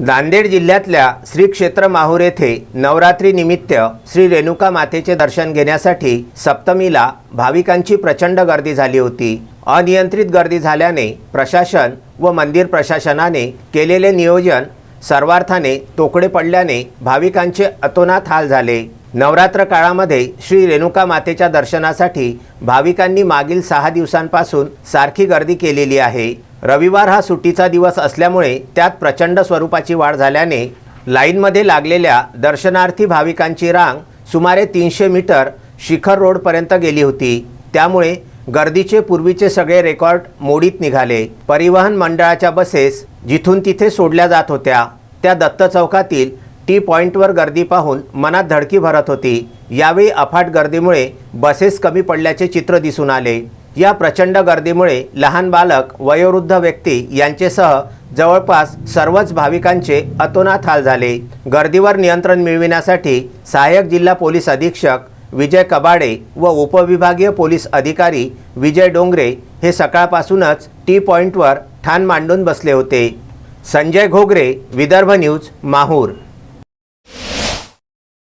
नांदेड जिल्ह्यातल्या श्री क्षेत्र माहूर येथे नवरात्रीनिमित्त श्री रेणुका मातेचे दर्शन घेण्यासाठी सप्तमीला भाविकांची प्रचंड गर्दी झाली होती. अनियंत्रित गर्दी झाल्याने प्रशासन व मंदिर प्रशासनाने केलेले नियोजन सर्वार्थाने तोकडे पडल्याने भाविकांचे अतोनात हाल झाले. नवरात्र काळामध्ये श्री रेणुका मातेच्या दर्शनासाठी भाविकांनी मागील सहा दिवसांपासून सारखी गर्दी केलेली आहे. रविवार हा सुट्टीचा दिवस असल्यामुळे त्यात प्रचंड स्वरूपाची वाढ झाल्याने लाईनमध्ये लागलेल्या दर्शनार्थी भाविकांची रांग सुमारे तीनशे मीटर शिखर रोडपर्यंत गेली होती. त्यामुळे गर्दीचे पूर्वीचे सगळे रेकॉर्ड मोडीत निघाले. परिवहन मंडळाच्या बसेस जिथून तिथे सोडल्या जात होत्या त्या दत्त चौकातील टी पॉईंटवर गर्दी पाहून मनात धडकी भरत होती. यावेळी अफाट गर्दीमुळे बसेस कमी पडल्याचे चित्र दिसून आले. या प्रचंड गर्दीमुळे लहान बालक वयोवृद्ध व्यक्ती यांचेसह जवळपास सर्वच भाविकांचे अतोनात हाल झाले. गर्दीवर नियंत्रण मिळविण्यासाठी सहाय्यक जिल्हा पोलीस अधीक्षक विजय कबाडे व उपविभागीय पोलीस अधिकारी विजय डोंगरे हे सकाळपासूनच टी पॉईंटवर ठाण मांडून बसले होते. संजय घोगरे विदर्भ न्यूज माहूर.